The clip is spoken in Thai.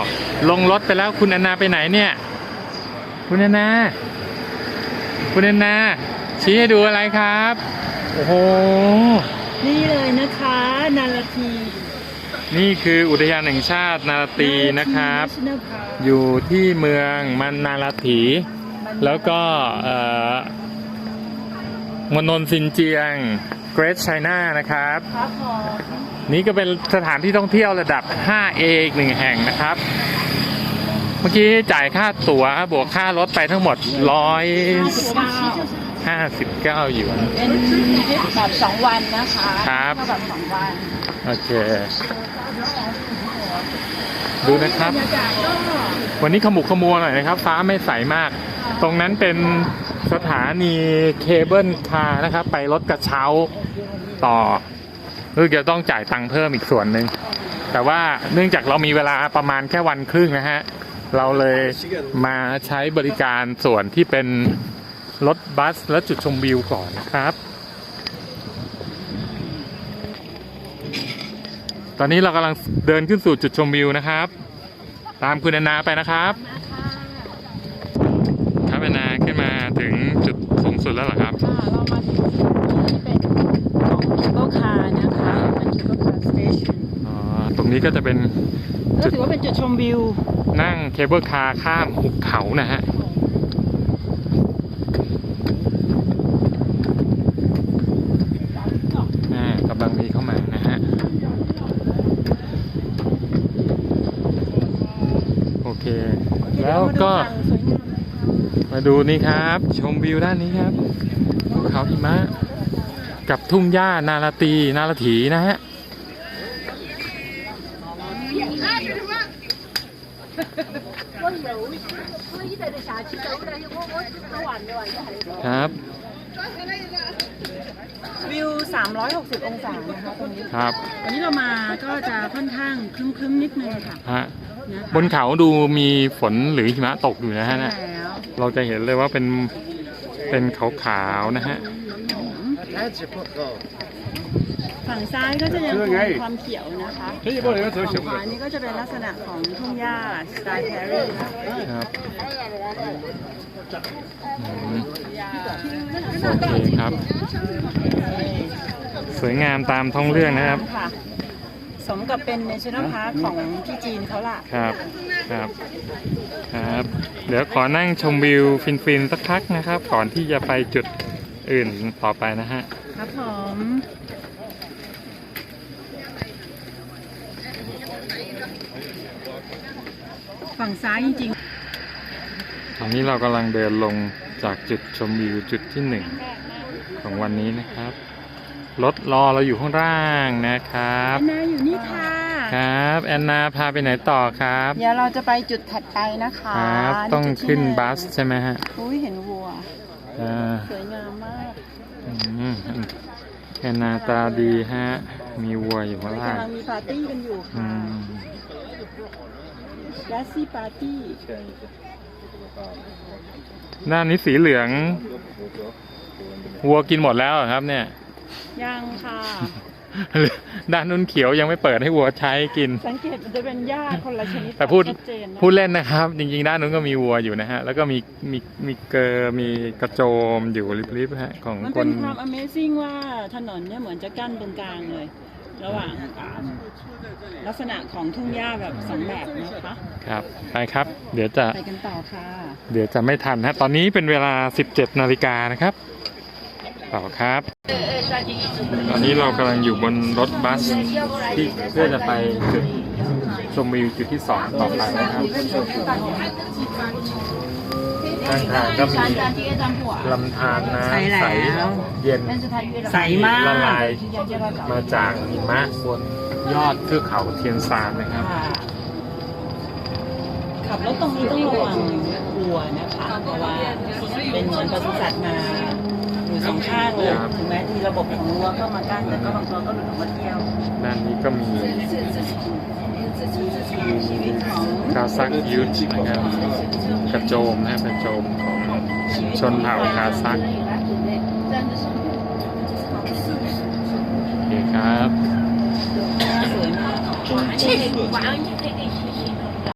าวลงรถไปแล้วคุณแอนนาไปไหนเนี่ย คุณแอนนา คุณแอนนา ชี้ให้ดูอะไรครับ โอ้โห นี่เลยนะคะ นาราทีนี่คืออุทยานแห่งชาตินาราตีนะครับ National Park อยู่ที่เมืองมันนาราถี แล้วก็เอ่อมณฑลซินเจียง เกร t ไชน่านะครับครับผม นี่ก็เป็นสถานที่ท่องเที่ยวระดับ 5A อีกหนึ่งแห่งนะครับ เมื่อกี้จ่ายค่าตั๋วบวกค่ารถไปทั้งหมด 159หยวนเป็นทริปแบบสองวันนะคะครับเท่าแบบสองวันโอเค ดูนะครับบรรยากาศก็วันนี้ขมุกขมัวหน่อยนะครับ ฟ้าไม่ใสมาก ตรงนั้นเป็นสถานีเคเบิลคาร์นะครับ ไปรถกระเช้าต่อ คือจะต้องจ่ายตังค์เพิ่มอีกส่วนหนึ่งแต่ว่าเนื่องจากเรามีเวลาประมาณแค่วันครึ่งนะฮะ เราเลยมาใช้บริการส่วนที่เป็นรถบัสและจุดชมวิวก่อนนะครับ ตอนนี้เรากำลังเดินขึ้นสู่จุดชมวิวนะครับ ตามคุณแอนนาไปนะครับครับแอนนาขึ้นมาถึงจุดสูงสุดแล้วเหรอครับค่ะเรามาถึงที่เป็น รงนี้ก็จะเป็นก็ถือว่าเป็นจุดชมวิว นั่งเคเบิลคาร์ข้ามหุบเขานะฮะอ่ากำลังมีเข้ามานะฮะ โอเค แล้วก็มาดูนี่ครับ ชมวิวด้านนี้ครับภูเขาหิมะ กับทุ่งหญ้านาราตีนาราถีนะฮะ ครับวิว 360 องศานะคะตรงนี้ครับ วันนี้เรามาก็จะค่อนข้างครึ้มๆนิดนึงค่ะฮะนะคะบนเขาดูมีฝนหรือหิมะตกอยู่นะฮะใช่เนี่ยแล้วเราจะเห็นเลยว่าเป็นเป็นขาวๆนะฮะ ฝั่งซ้ายก็จะยังคงความเขียวนะคะฝั่งขวานี่ก็จะเป็นลักษณะของทุ่งหญ้าสไตล์แพรรี่ค่ะครับอืมโอเคครับ สวยงามตามท้องเรื่องนะครับ ค่ะ สมกับเป็น National Park ของที่จีนเขาล่ะ ครับครับครับ เดี๋ยวขอนั่งชมวิวฟินๆสักพักนะครับ ก่อนที่จะไปจุดอื่นต่อไปนะฮะ ครับผม ฝั่งซ้ายจริงตอนนี้เรากำลังเดินลงจากจุดชมวิวจุดที่หนึ่งของวันนี้นะครับ รถรอเราอยู่ข้างล่างนะครับๆแอนนาอยู่นี่ค่ะ ครับ แอนนาพาไปไหนต่อครับ เดี๋ยวเราจะไปจุดถัดไปนะคะครับ ต้องจุดที่ขึ้นหงบัสใช่ไหมฮะ อุ้ยเห็นวัวอ่าสวยงามมากอืมแอนนาตาดีฮะ มีวัวอยู่ข้างล่างกำลังมีปาร์ตี้กันอยู่อืค่ะ มแกสซี่ปาร์ตี้ด้านนี้สีเหลือง วัวกินหมดแล้วเหรอครับ เนี่ย ยังค่ะ ด้านนู้นเขียวยังไม่เปิดให้วัวใช้กิน สังเกตมันจะเป็นหญ้าคนละชนิดแต่พูดชัดเจนนะพูดเล่นนะครับ จริงๆ ด้านนู้นก็มีวัวอยู่นะฮะ แล้วก็มีมีมีเกอร์มีกระโจมอยู่ริบๆฮะของมันคเป็นนความ Amazing ว่าถนนเนี่ยเหมือนจะกั้นตรงกลางเลย ระหว่างลักษณะของทุ่งหญ้าแบบสองแบบนะคะครับไปครับ เดี๋ยวจะไปกันต่อค่ะ เดี๋ยวจะไม่ทันฮะตอนนี้เป็นเวลา 17นาฬิกานะครับ ต่อครับ ตอนนี้เรากำลังอยู่บนรถบัสที่เพื่อจะไปจุดชมวิวจุดที่สองต่อไปนะครับ ข้างทางก็มีลำธารน้ำใช่แล้วใสเย็นใสมากละลายมาจากหิมะบนยอดเทือกเขาเทียนซานนะครับค่ะขับรถตรงนี้ต้องระวังวัวนะคะเพราะว่าเป็นเหมือนปศุสัตว์มาอยู่สองข้างเลยครับถึงแม้มีระบบของรั้วเข้ามากั้นแต่ก็บางตัวก็หลุดออกมาเที่ยวด้านนี้ก็มี ชีวิตของคาซักยุทธนะครับกระโจมนะกระโจมของชนเผ่าคาซักโอเคครับ